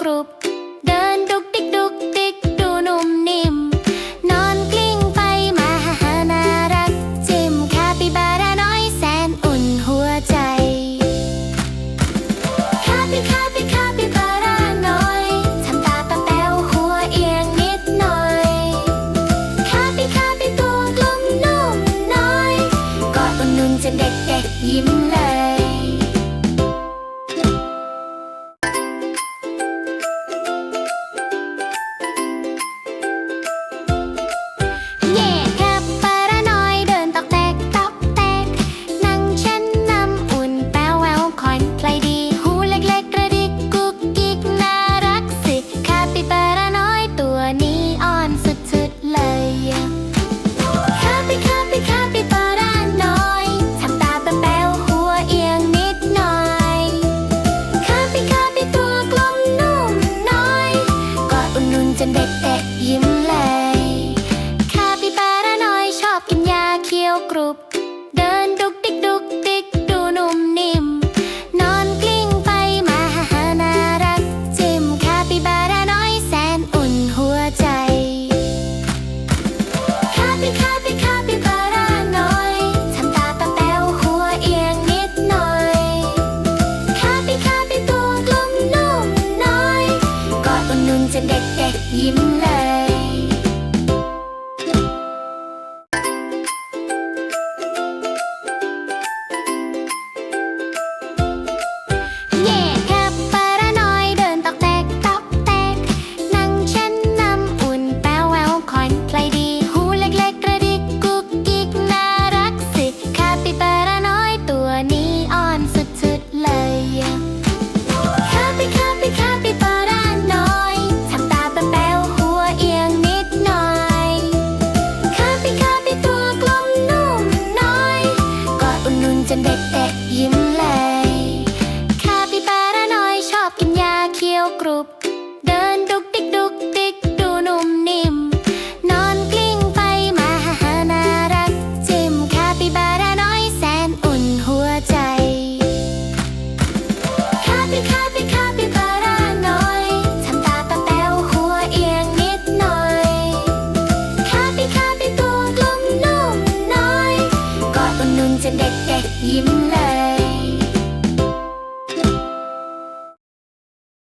กรุบ เดินดุกติกดุกติกดูนุ่มนิ่ม นอนกลิ้งไปมาฮาาน่ารัก จิมคาปิบาราน้อยแสนอุ่นหัวใจ คาปิคาปิคาปิบาราน้อยทำตาปะแป๋วหัวเอียงนิดหน่อย คาปิคาปิตัวกลมนุ่มน้อยกอดอุ่นนุ่นจะเด็กเด็กยิ้มเลย ยิ้มเลยคาปิบาราน้อยชอบกินยาเคี้ยวกรุบ เดินดุก กรุบ เดินดุกติกดุกติกดูนุ่มนิ่ม นอนกลิ้งไปมาหาน่ารัก จิมคาปิบาราน้อยแสนอุ่นหัวใจ คาปิคาปิคาปิบาราน้อยทำตาปะแป๋วหัวเอียงนิดหน่อย คาปิคาปิตัวกลมนุ่มน้อยกอดอุ่นนุ่นจะเด็กเด็กยิ้มเลย